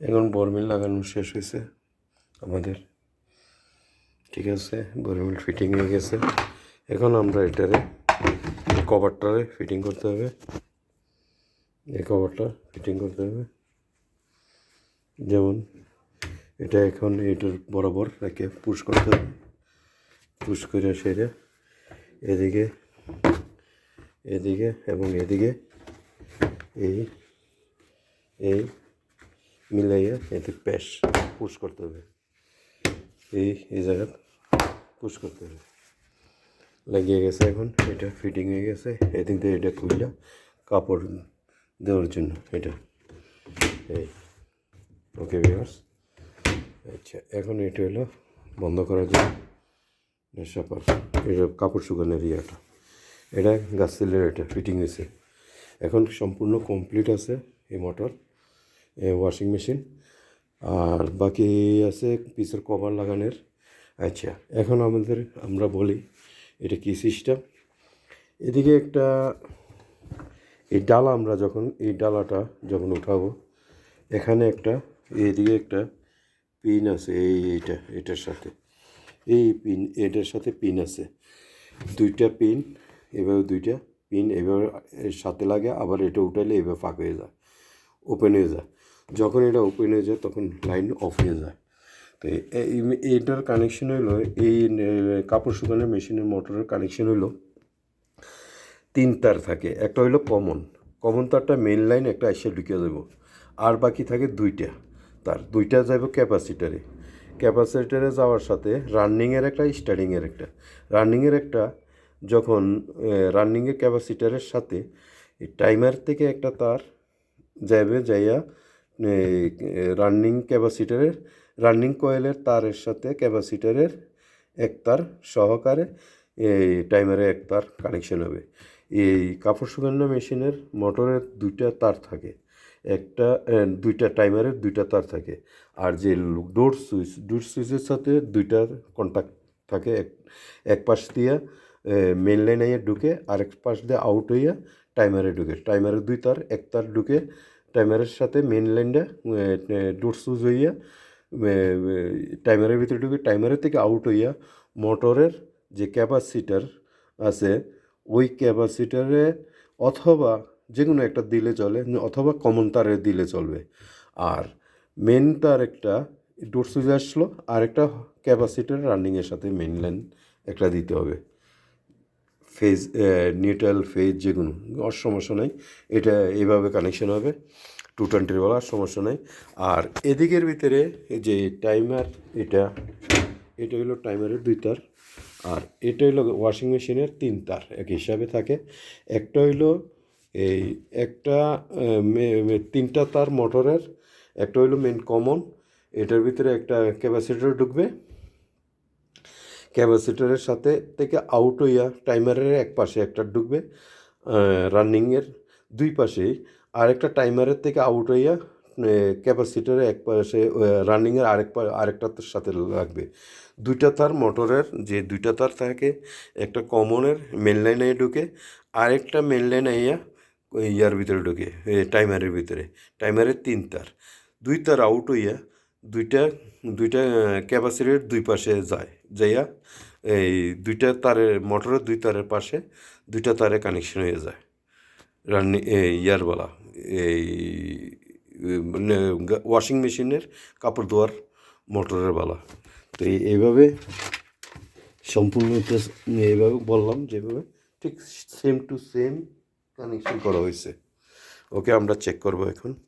এখন বরমিল লাগানো শেষ হয়েছে আমাদের। ঠিক আছে, বরমিল ফিটিং হয়ে গেছে। এখন আমরা এটারে, কভারটারে ফিটিং করতে হবে। এই কভারটা ফিটিং করতে হবে। যেমন এটা এখন এটার বরাবর রেখে পুশ করতে হবে। পুশ করে সেরে এদিকে এদিকে এবং এদিকে এই এই মিলাইয়া এতে প্যাশ পুশ করতে হবে এই এই জায়গা পুশ করতে হবে লাগিয়ে গেছে এখন এটা ফিটিং হয়ে গেছে এদিক দিয়ে এটা খুললা কাপড় দেওয়ার জন্য এটা এই ওকে ভিউয়ার্স আচ্ছা এখন এটা হলো বন্ধ করার জন্য নেশাপার এটা কাপড় শুকানোর ইয়েটা এটা গাছ তেলের এটা ফিটিং হয়েছে এখন সম্পূর্ণ কমপ্লিট আছে এই মোটর ওয়াশিং মেশিন আর বাকি আছে পিসের কভার লাগানোর। আচ্ছা এখন আমাদের আমরা বলি এটা কি সিস্টেম এদিকে একটা, এই ডালা আমরা যখন, এই ডালাটা যখন উঠাবো, এখানে একটা, এদিকে একটা পিন আছে, এই এইটা, এটার সাথে। এই পিন এটার সাথে পিন আছে। দুইটা পিন এভাবে দুইটা পিন এভাবে এর সাথে লাগে, আবার এটা উঠাইলে এভাবে ফাঁক হয়ে যায় ওপেন হয়ে যায়। যখন এটা ওপেন হয়ে যায়, তখন লাইন অফ হয়ে যায়। তো এ- এই- এইটার কানেকশন হইল, এই কাপড় শুকানোর মেশিনের মোটরের কানেকশন হলো তিন তার থাকে। একটা হইল কমন কমন তারটা মেন লাইন একটা এসে ঢুকে যাব আর বাকি থাকে দুইটা। তার দুইটা যাব ক্যাপাসিটারে ক্যাপাসিটারে যাওয়ার সাথে রানিংয়ের একটা স্টার্টিংয়ের একটা। রানিংয়ের একটা যখন রানিংয়ের ক্যাপাসিটারের সাথে টাইমার থেকে একটা তার যাবে যাইয়া রানিং ক্যাপাসিটারের রানিং কয়েলের তারের সাথে ক্যাপাসিটারের এক তার সহকারে এই টাইমারে এক তার কানেকশন হবে। এই কাপড় শুকানো মেশিনের মোটরের দুইটা তার থাকে। একটা দুইটা টাইমারের দুইটা তার থাকে। আর যে ডোর সুইচ ডোর সুইচের সাথে দুইটা কন্ট্যাক্ট থাকে। এক এক পাশ দিয়ে মেন লাইনে ঢুকে, আরেক পাশ দিয়ে আউট হইয়া টাইমারে ঢুকে। টাইমারের দুই তার, এক তার ঢুকে টাইমারের সাথে মেন লাইনটা ডোর সুইচ হইয়া টাইমারের ভিতরে ঢুকে টাইমারের থেকে আউট হইয়া মোটরের যে ক্যাপাসিটার আছে, ওই ক্যাপাসিটারে অথবা যে কোনো একটা দিলে চলে, অথবা কমন তারে দিলে চলবে। আর মেন তার একটা ডোর সুইচ আসলো আর একটা ক্যাপাসিটার রানিংয়ের সাথে মেন একটা দিতে হবে। ফেজ নিউট্রাল ফেজ যেগুলো আর সমস্যা নেই। এটা এইভাবে কানেকশন হবে টু টোয়েন্টির বলা সমস্যা নেই। আর এদিকের ভিতরে যে টাইমার এটা এটা হলো টাইমারের দুই তার, আর এটা হলো ওয়াশিং মেশিনের তিন তার, এক হিসাবে থাকে। একটা হইল এই একটা তিনটা তার মোটরের একটা হইল মেন কমন এটার ভিতরে একটা ক্যাপাসিটর ঢুকবে ক্যাপাসিটরের সাথে থেকে আউট হইয়া টাইমারের এক পাশে একটা ঢুকবে রানিংয়ের দুই পাশেই। আর একটা টাইমারের থেকে আউট হইয়া ক্যাপাসিটারের এক পাশে রানিংয়ের আরেক পা, আরেকটার সাথে লাগবে। দুইটা তার মোটরের যে দুইটা তার থাকে, একটা কমনের মেন লাইনে ঢুকে, আরেকটা মেন লাইন আইয়া ইয়ার ভিতরে ঢুকে টাইমারের ভিতরে। টাইমারের তিন তার। দুই তার আউট হইয়া দুইটা দুইটা ক্যাপাসিটির দুই পাশে যায়, যাইয়া এই দুইটা তারের, মোটরের দুই তারের পাশে দুইটা তারে কানেকশন হয়ে যায়, রানি ইয়ারওয়ালা, এই ওয়াশিং মেশিনের কাপড় ধোয়ার মোটরের বালা। তো এইভাবে সম্পূর্ণ এইভাবে বললাম, যেভাবে ঠিক সেম টু সেম কানেকশন করা হয়েছে। ওকে আমরা চেক করব এখন।